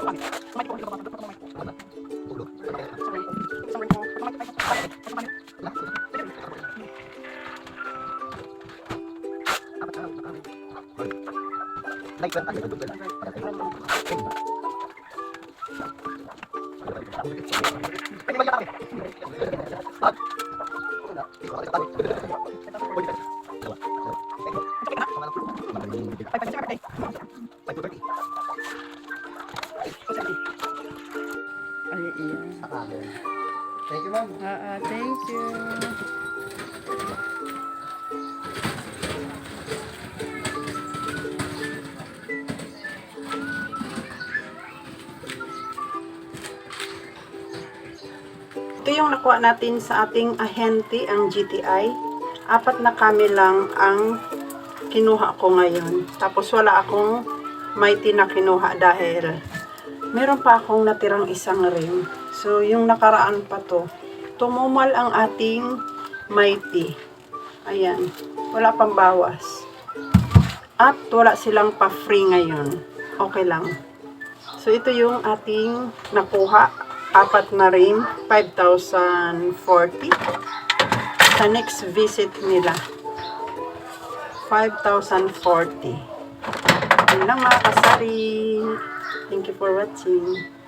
Bye. Ay, iyan. Thank you, ma'am. Ah, ah, thank you. Ito yung nakuha natin sa ating ahente, ang GTI. Apat na kami lang ang kinuha ko ngayon. Tapos wala akong mighty na kinuha dahil meron pa akong natirang isang rim. So, yung nakaraan pa to, tumumal ang ating mighty. Ayan. Wala pang bawas. At wala silang pa-free ngayon. Okay lang. So, ito yung ating nakuha. Apat na rim. 5,040. Sa next visit nila. 5,040. Yun lang mga kasari. For watching.